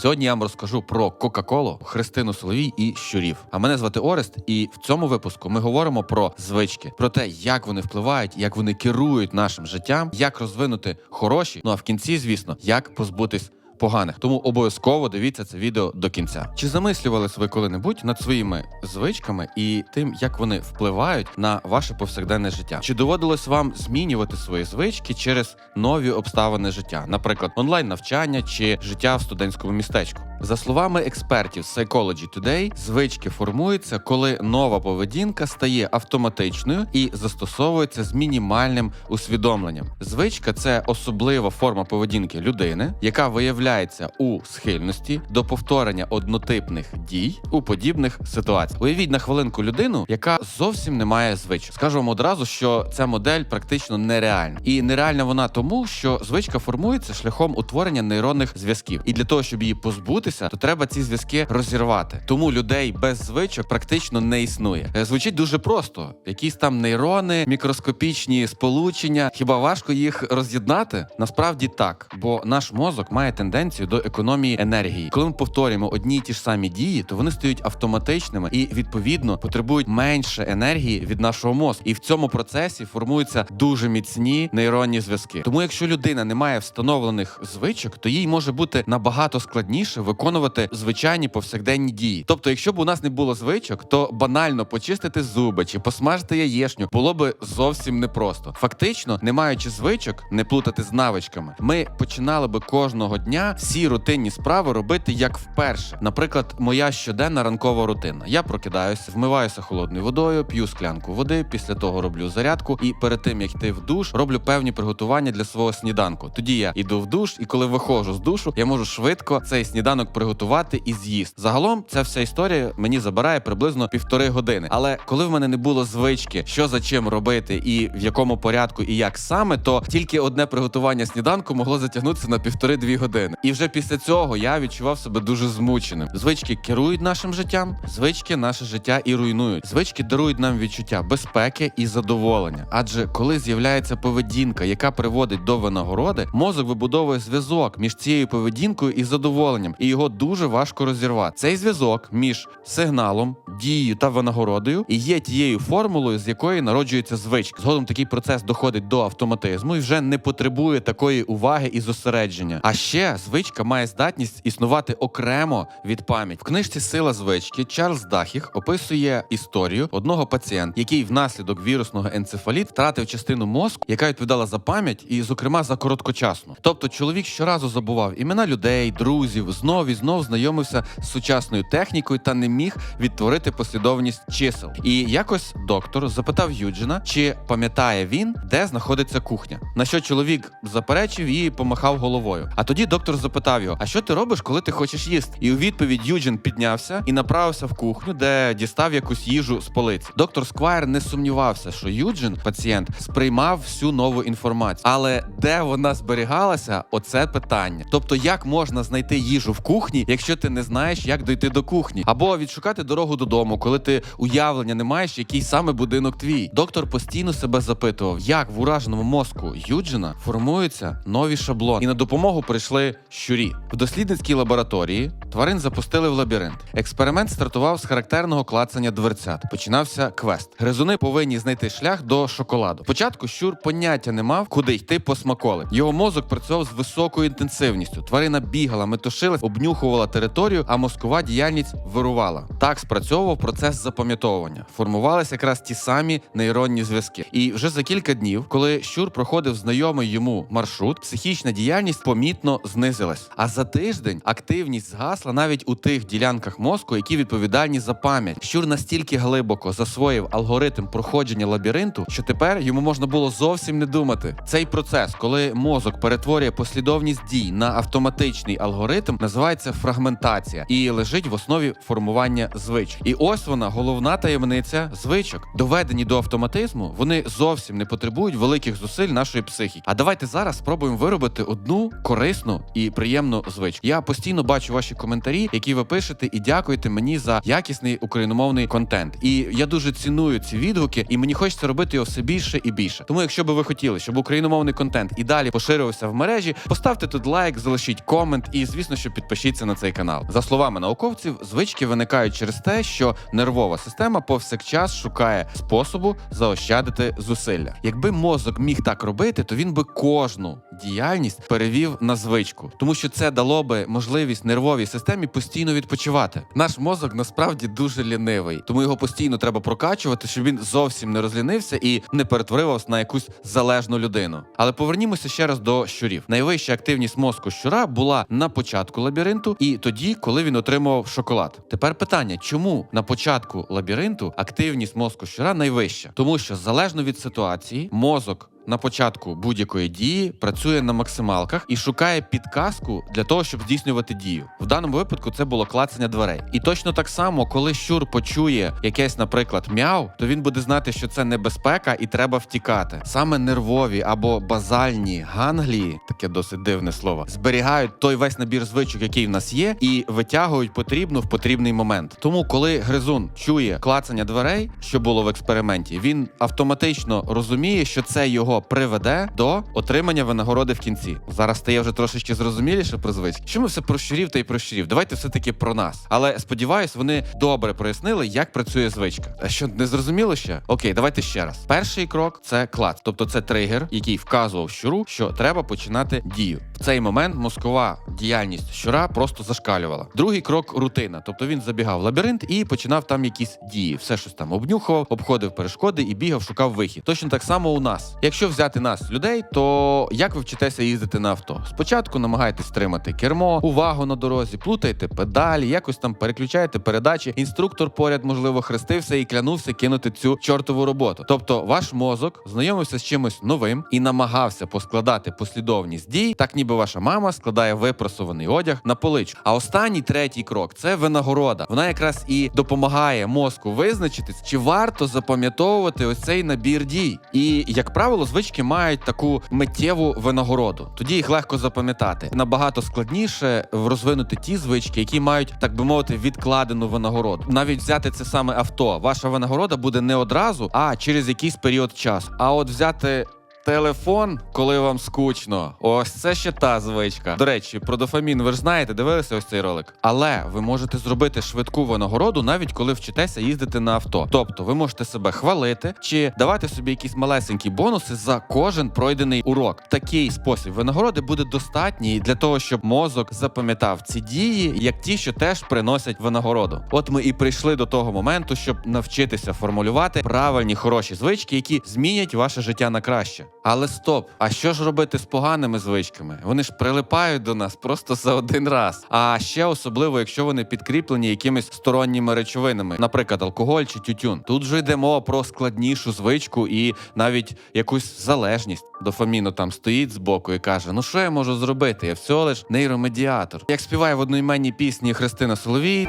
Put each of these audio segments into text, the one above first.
Сьогодні я вам розкажу про Кока-Колу, Христину Соловій і щурів. А мене звати Орест, і в цьому випуску ми говоримо про звички, про те, як вони впливають, як вони керують нашим життям, як розвинути хороші. Ну а в кінці, звісно, як позбутись. Поганих, тому обов'язково дивіться це відео до кінця. Чи замислювались ви коли-небудь над своїми звичками і тим, як вони впливають на ваше повсякденне життя? Чи доводилось вам змінювати свої звички через нові обставини життя, наприклад, онлайн навчання чи життя в студентському містечку? За словами експертів Psychology Today, звички формуються, коли нова поведінка стає автоматичною і застосовується з мінімальним усвідомленням. Звичка це особлива форма поведінки людини, яка виявляється у схильності до повторення однотипних дій у подібних ситуаціях. Уявіть на хвилинку людину, яка зовсім не має звичок. Скажу вам одразу, що ця модель практично нереальна, і нереальна вона тому, що звичка формується шляхом утворення нейронних зв'язків, і для того, щоб її позбутися, то треба ці зв'язки розірвати. Тому людей без звичок практично не існує. Е, Звучить дуже просто: якісь там нейрони, мікроскопічні сполучення. Хіба важко їх роз'єднати? Насправді так, бо наш мозок має тенденцію до економії енергії. Коли ми повторюємо одні й ті ж самі дії, то вони стають автоматичними і відповідно потребують менше енергії від нашого мозку. І в цьому процесі формуються дуже міцні нейронні зв'язки. Тому, якщо людина не має встановлених звичок, то їй може бути набагато складніше виконувати звичайні повсякденні дії. Тобто, якщо б у нас не було звичок, то банально почистити зуби чи посмажити яєшню було би зовсім непросто. Фактично, не маючи звичок, не плутати з навичками, ми починали би кожного дня всі рутинні справи робити як вперше. Наприклад, моя щоденна ранкова рутина. Я прокидаюся, вмиваюся холодною водою, п'ю склянку води. Після того роблю зарядку, і перед тим як йти в душ, роблю певні приготування для свого сніданку. Тоді я іду в душ, і коли виходжу з душу, я можу швидко цей сніданок приготувати і з'їсти. Загалом ця вся історія мені забирає приблизно півтори години. Але коли в мене не було звички, що за чим робити, і в якому порядку, і як саме, то тільки одне приготування сніданку могло затягнутися на півтори-дві години. І вже після цього я відчував себе дуже змученим. Звички керують нашим життям, звички наше життя і руйнують. Звички дарують нам відчуття безпеки і задоволення. Адже коли з'являється поведінка, яка приводить до винагороди, мозок вибудовує зв'язок між цією поведінкою і задоволенням, і його дуже важко розірвати. Цей зв'язок між сигналом, дією та винагородою і є тією формулою, з якої народжується звичка. Згодом такий процес доходить до автоматизму і вже не потребує такої уваги і зосередження. А ще звичка має здатність існувати окремо від пам'яті. В книжці Сила звички Чарльз Дахіх описує історію одного пацієнта, який внаслідок вірусного енцефаліт втратив частину мозку, яка відповідала за пам'ять, і, зокрема, за короткочасну. Тобто, чоловік щоразу забував імена людей, друзів, знов і знов знайомився з сучасною технікою та не міг відтворити послідовність чисел. І якось доктор запитав Юджина, чи пам'ятає він, де знаходиться кухня. На що чоловік заперечив і помахав головою. А тоді доктор запитав його: А що ти робиш, коли ти хочеш їсти? І у відповідь Юджин піднявся і направився в кухню, де дістав якусь їжу з полиці. Доктор Сквайр не сумнівався, що Юджин, пацієнт, сприймав всю нову інформацію. Але де вона зберігалася, оце питання. Тобто, як можна знайти їжу в кухні, якщо ти не знаєш, як дойти до кухні, або відшукати дорогу додому, коли ти уявлення не маєш, який саме будинок твій. Доктор постійно себе запитував, як в ураженому мозку Юджина формуються нові шаблони, і на допомогу прийшли щурі в дослідницькій лабораторії. Тварин запустили в лабіринт. Експеримент стартував з характерного клацання дверцят. Починався квест. Гризуни повинні знайти шлях до шоколаду. Спочатку щур поняття не мав, куди йти по смаколи. Його мозок працював з високою інтенсивністю. Тварина бігала, метушилась, обнюхувала територію, а мозкова діяльність вирувала. Так спрацьовував процес запам'ятовування. Формувалися якраз ті самі нейронні зв'язки. І вже за кілька днів, коли щур проходив знайомий йому маршрут, психічна діяльність помітно знизилась. А за тиждень активність згасла навіть у тих ділянках мозку, які відповідальні за пам'ять. Щур настільки глибоко засвоїв алгоритм проходження лабіринту, що тепер йому можна було зовсім не думати. Цей процес, коли мозок перетворює послідовність дій на автоматичний алгоритм, називається фрагментація і лежить в основі формування звичок. І ось вона головна таємниця звичок. Доведені до автоматизму, вони зовсім не потребують великих зусиль нашої психіки. А давайте зараз спробуємо виробити одну корисну і приємну звичку. Я постійно бачу ваші коментарі, які ви пишете, і дякуєте мені за якісний україномовний контент. І я дуже ціную ці відгуки, і мені хочеться робити його все більше і більше. Тому, якщо би ви хотіли, щоб україномовний контент і далі поширювався в мережі, поставте тут лайк, залишіть комент і, звісно, що підпишіться на цей канал. За словами науковців, звички виникають через те, що нервова система повсякчас шукає способу заощадити зусилля. Якби мозок міг так робити, то він би кожну діяльність перевів на звичку, тому що це дало би можливість нервовій системі постійно відпочивати. Наш мозок насправді дуже лінивий, тому його постійно треба прокачувати, щоб він зовсім не розлінився і не перетворився на якусь залежну людину. Але повернімося ще раз до щурів. Найвища активність мозку щура була на початку лабіринту і тоді, коли він отримував шоколад. Тепер питання: чому на початку лабіринту активність мозку щура найвища? Тому що залежно від ситуації, мозок на початку будь-якої дії працює на максималках і шукає підказку для того, щоб здійснювати дію. В даному випадку це було клацання дверей. І точно так само, коли щур почує якесь, наприклад, мяу, то він буде знати, що це небезпека і треба втікати. Саме нервові або базальні ганглії, таке досить дивне слово, зберігають той весь набір звичок, який в нас є, і витягують потрібну в потрібний момент. Тому, коли гризун чує клацання дверей, що було в експерименті, він автоматично розуміє, що це його приведе до отримання винагороди в кінці. Зараз стає вже трошечки зрозуміліше про ми все про щурів та й про щурів? Давайте все таки про нас. Але сподіваюсь, вони добре прояснили, як працює звичка. А що не зрозуміло ще? Окей, давайте ще раз. Перший крок це клад, тобто це тригер, який вказував щуру, що треба починати дію. В цей момент мозкова діяльність щура просто зашкалювала. Другий крок рутина, тобто він забігав в лабіринт і починав там якісь дії. Все щось там обнюхував, обходив перешкоди і бігав, шукав вихід. Точно так само у нас. Якщо взяти нас, людей, то як ви вчитеся їздити на авто? Спочатку намагайтесь тримати кермо, увагу на дорозі, плутайте педалі, якось там переключаєте передачі. Інструктор поряд, можливо, хрестився і клянувся кинути цю чортову роботу. Тобто, ваш мозок знайомився з чимось новим і намагався поскладати послідовність дій, так ніби ваша мама складає випросований одяг на поличку. А останній третій крок це винагорода. Вона якраз і допомагає мозку визначитись, чи варто запам'ятовувати ось цей набір дій. І як правило, звички мають таку миттєву винагороду. Тоді їх легко запам'ятати. Набагато складніше розвинути ті звички, які мають, так би мовити, відкладену винагороду. Навіть взяти це саме авто. Ваша винагорода буде не одразу, а через якийсь період часу. А от взяти. Телефон, коли вам скучно, ось це ще та звичка. До речі, про дофамін ви ж знаєте, дивилися ось цей ролик. Але ви можете зробити швидку винагороду, навіть коли вчитеся їздити на авто. Тобто, ви можете себе хвалити чи давати собі якісь малесенькі бонуси за кожен пройдений урок. Такий спосіб винагороди буде достатній для того, щоб мозок запам'ятав ці дії, як ті, що теж приносять винагороду. От ми і прийшли до того моменту, щоб навчитися формулювати правильні хороші звички, які змінять ваше життя на краще. Але стоп, а що ж робити з поганими звичками? Вони ж прилипають до нас просто за один раз. А ще особливо, якщо вони підкріплені якимись сторонніми речовинами, наприклад, алкоголь чи тютюн. Тут же йде мова про складнішу звичку і навіть якусь залежність. Дофаміно там стоїть збоку і каже: Ну що я можу зробити? Я всього лиш нейромедіатор. Як співає в одноіменній пісні Христина Соловій.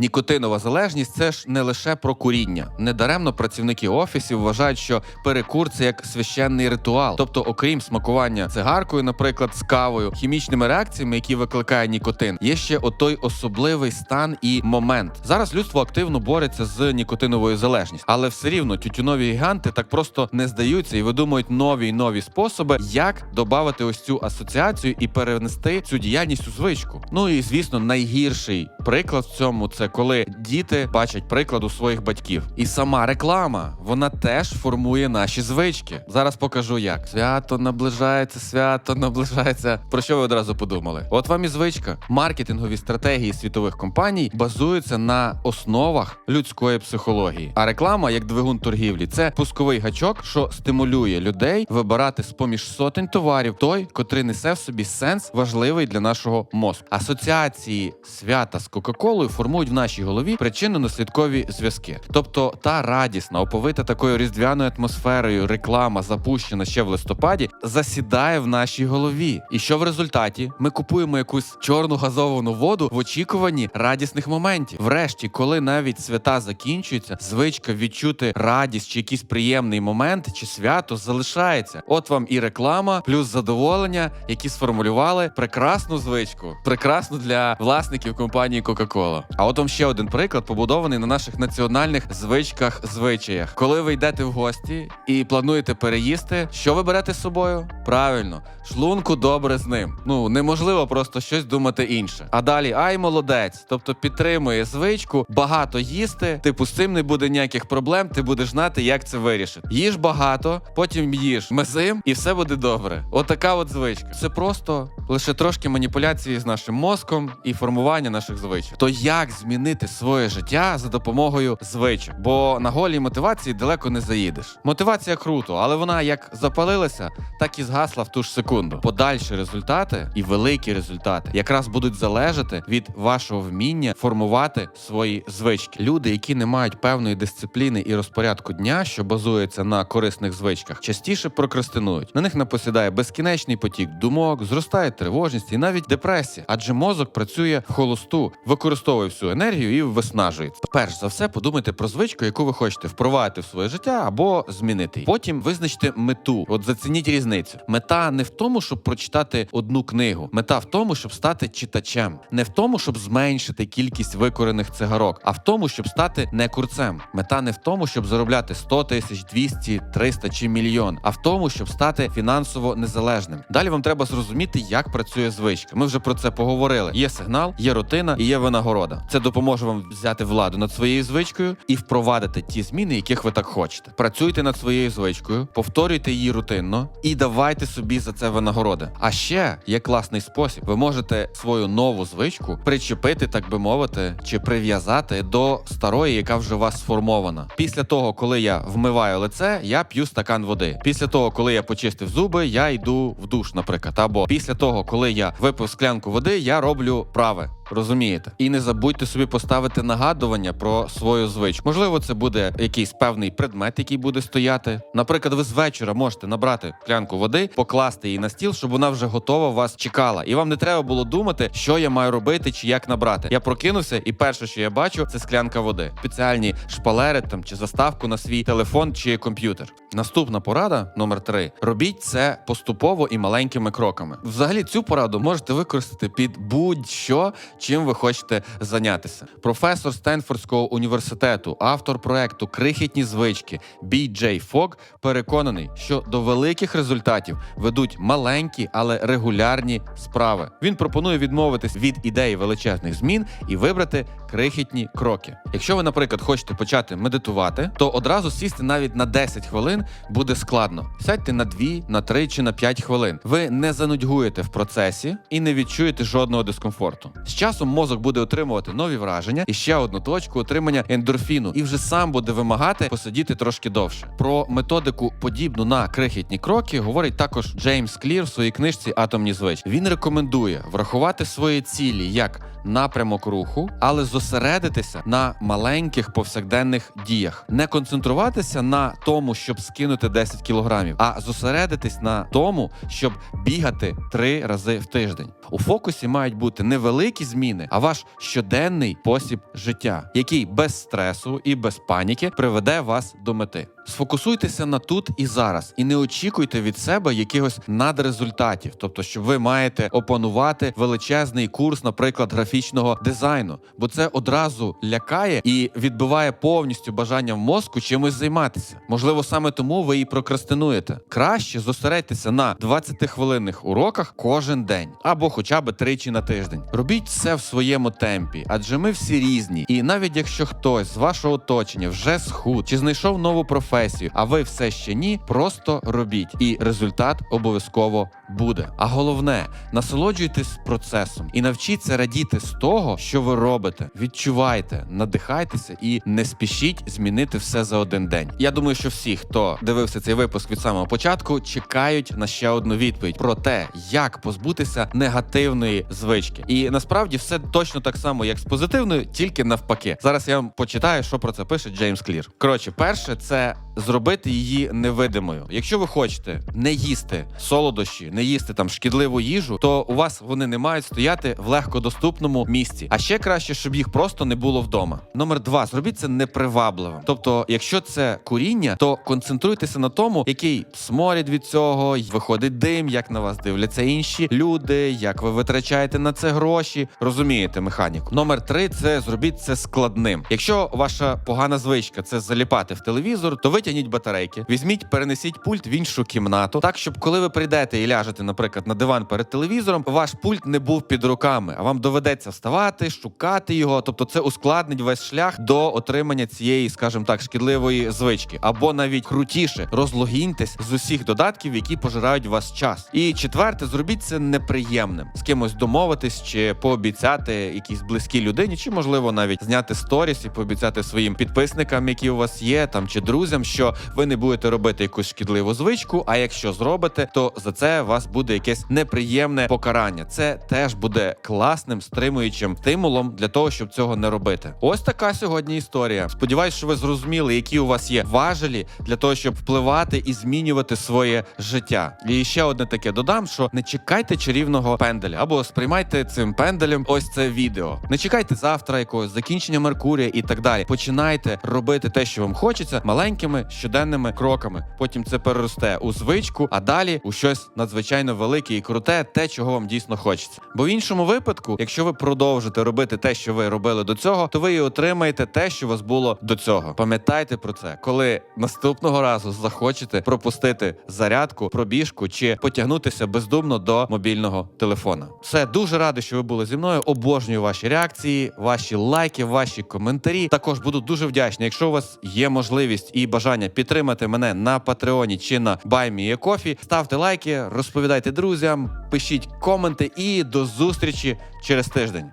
Нікотинова залежність це ж не лише про куріння. Недаремно працівники офісів вважають, що перекур це як священний ритуал. Тобто, окрім смакування цигаркою, наприклад, з кавою, хімічними реакціями, які викликає нікотин, є ще отой особливий стан і момент. Зараз людство активно бореться з нікотиновою залежністю, але все рівно тютюнові гіганти так просто не здаються і видумують нові й нові способи, як додати ось цю асоціацію і перенести цю діяльність у звичку. Ну і звісно, найгірший приклад в цьому це коли діти бачать приклад у своїх батьків. І сама реклама вона теж формує наші звички. Зараз покажу як. Свято наближається, свято наближається. Про що ви одразу подумали? От вам і звичка. Маркетингові стратегії світових компаній базуються на основах людської психології. А реклама, як двигун торгівлі, це пусковий гачок, що стимулює людей вибирати з поміж сотень товарів той, котрий несе в собі сенс важливий для нашого мозку. Асоціації свята з Кока-Колою формують в нашій голові причинно-наслідкові зв'язки. Тобто та радісна, оповита такою різдвяною атмосферою реклама, запущена ще в листопаді, засідає в нашій голові. І що в результаті? Ми купуємо якусь чорну газовану воду в очікуванні радісних моментів. Врешті, коли навіть свята закінчуються, звичка відчути радість чи якийсь приємний момент чи свято залишається. От вам і реклама, плюс задоволення, які сформулювали прекрасну звичку, прекрасну для власників компанії Coca-Cola. А от вам ще один приклад, побудований на наших національних звичках, звичаях. Коли ви йдете в гості і плануєте переїсти, що ви берете з собою? Правильно, шлунку добре з ним. Ну неможливо просто щось думати інше. А далі, ай, молодець, тобто підтримує звичку, багато їсти. Типу, з цим не буде ніяких проблем. Ти будеш знати, як це вирішити. Їж багато, потім їж мезим, і все буде добре. Отака от звичка. Це просто лише трошки маніпуляції з нашим мозком і формування наших звичок. То як змінити своє життя за допомогою звичок? Бо на голій мотивації далеко не заїдеш. Мотивація круто, але вона як запалилася, так і згасла в ту ж секунду. Подальші результати і великі результати якраз будуть залежати від вашого вміння формувати свої звички. Люди, які не мають певної дисципліни і розпорядку дня, що базується на корисних звичках, частіше прокрастинують. На них напосідає безкінечний потік думок, зростає тривожність і навіть депресія, адже мозок працює в холосту, використовує всю енергію і виснажується. Перш за все, подумайте про звичку, яку ви хочете впровадити в своє життя або змінити. Потім визначте мету. От зацініть різницю. Мета не в тому, щоб прочитати одну книгу. Мета в тому, щоб стати читачем, не в тому, щоб зменшити кількість викорених цигарок, а в тому, щоб стати не курцем. Мета не в тому, щоб заробляти 100 тисяч, 200, 300 чи мільйон, а в тому, щоб стати фінансово незалежним. Далі вам треба зрозуміти, як працює звичка. Ми вже про це поговорили. Є сигнал, є рутина і є винагорода. Це допоможе вам взяти владу над своєю звичкою і впровадити ті зміни, яких ви так хочете. Працюйте над своєю звичкою, повторюйте її рутинно і давайте собі за це винагороди. А ще є класний спосіб. Ви можете свою нову звичку причепити, так би мовити, чи прив'язати до старої, яка вже у вас сформована. Після того, коли я вмиваю лице, я п'ю стакан води. Після того, коли я почистив зуби, я йду в душ, наприклад. Або після того, коли я випив склянку води, я роблю праве. Розумієте, і не забудьте собі поставити нагадування про свою звичку. Можливо, це буде якийсь певний предмет, який буде стояти. Наприклад, ви з вечора можете набрати склянку води, покласти її на стіл, щоб вона вже готова вас чекала. І вам не треба було думати, що я маю робити чи як набрати. Я прокинувся, і перше, що я бачу, це склянка води. Спеціальні шпалери там чи заставку на свій телефон чи комп'ютер. Наступна порада номер три: робіть це поступово і маленькими кроками. Взагалі, цю пораду можете використати під будь-що, чим ви хочете зайнятися. Професор Стенфордського університету, автор проекту Крихітні звички Бі Джей Фог переконаний, що до великих результатів ведуть маленькі, але регулярні справи. Він пропонує відмовитись від ідеї величезних змін і вибрати крихітні кроки. Якщо ви, наприклад, хочете почати медитувати, то одразу сісти навіть на 10 хвилин буде складно. Сядьте на 2, на 3 чи на 5 хвилин. Ви не занудьгуєте в процесі і не відчуєте жодного дискомфорту. З часом мозок буде отримувати нові враження і ще одну точку отримання ендорфіну, і вже сам буде вимагати посидіти трошки довше. Про методику, подібну на крихітні кроки, говорить також Джеймс Клір в своїй книжці Атомні звички. Він рекомендує врахувати свої цілі як напрямок руху, але зосередитися на маленьких повсякденних діях, не концентруватися на тому, щоб скинути 10 кілограмів, а зосередитись на тому, щоб бігати три рази в тиждень. У фокусі мають бути не великі зміни, а ваш щоденний спосіб життя, який без стресу і без паніки приведе вас до мети. Сфокусуйтеся на тут і зараз, і не очікуйте від себе якихось надрезультатів, тобто, що ви маєте опанувати величезний курс, наприклад, графічного дизайну, бо це одразу лякає і відбиває повністю бажання в мозку чимось займатися. Можливо, саме тому ви і прокрастинуєте. Краще зосередьтеся на 20-хвилинних уроках кожен день або хоча б тричі на тиждень. Робіть все в своєму темпі, адже ми всі різні. І навіть якщо хтось з вашого оточення вже схуд чи знайшов нову професію, а ви все ще ні, просто робіть, і результат обов'язково буде. А головне, насолоджуйтесь процесом і навчіться радіти з того, що ви робите. Відчувайте, надихайтеся і не спішіть змінити все за один день. Я думаю, що всі, хто дивився цей випуск від самого початку, чекають на ще одну відповідь про те, як позбутися негативної звички. І насправді все точно так само, як з позитивною, тільки навпаки. Зараз я вам почитаю, що про це пише Джеймс Клір. Коротше, перше, це зробити її невидимою. Якщо ви хочете не їсти солодощі, не їсти там шкідливу їжу, то у вас вони не мають стояти в легкодоступному місці. А ще краще, щоб їх просто не було вдома. Номер два зробіть це непривабливим. Тобто, якщо це куріння, то концентруйтеся на тому, який сморід від цього, виходить дим, як на вас дивляться інші люди, як ви витрачаєте на це гроші. Розумієте механіку. Номер три це зробіть це складним. Якщо ваша погана звичка це заліпати в телевізор, то витягніть батарейки, візьміть, перенесіть пульт в іншу кімнату, так щоб коли ви прийдете і ляжете, наприклад, на диван перед телевізором, ваш пульт не був під руками, а вам доведеться вставати, шукати його. Тобто, це ускладнить весь шлях до отримання цієї, скажімо так, шкідливої звички, або навіть крутіше розлогіньтесь з усіх додатків, які пожирають вас час. І четверте, зробіть це неприємним з кимось домовитись чи пообіцяти якійсь близькій людині, чи можливо навіть зняти сторіс і пообіцяти своїм підписникам, які у вас є, там чи друзям, що ви не будете робити якусь шкідливу звичку. А якщо зробите, то за це вас буде якесь неприємне покарання. Це теж буде класним стримуючим стимулом для того, щоб цього не робити. Ось така сьогодні історія. Сподіваюсь, що ви зрозуміли, які у вас є важелі для того, щоб впливати і змінювати своє життя. І ще одне таке додам: що не чекайте чарівного пенделя або сприймайте цим пенделем ось це відео. Не чекайте завтра якогось закінчення Меркурія і так далі. Починайте робити те, що вам хочеться, маленькими щоденними кроками. Потім це переросте у звичку, а далі у щось надзвичайно велике і круте, те, чого вам дійсно хочеться. Бо в іншому випадку, якщо ви продовжите робити те, що ви робили до цього, то ви і отримаєте те, що у вас було до цього. Пам'ятайте про це, коли наступного разу захочете пропустити зарядку, пробіжку чи потягнутися бездумно до мобільного телефона. Все дуже радий, що ви були зі мною. Обожнюю ваші реакції, ваші лайки, ваші коментарі. Також буду дуже вдячний, якщо у вас є можливість і бажання підтримати мене на Патреоні чи на Баймієкофі, ставте лайки, розповідайте друзям, пишіть коменти і до зустрічі через тиждень.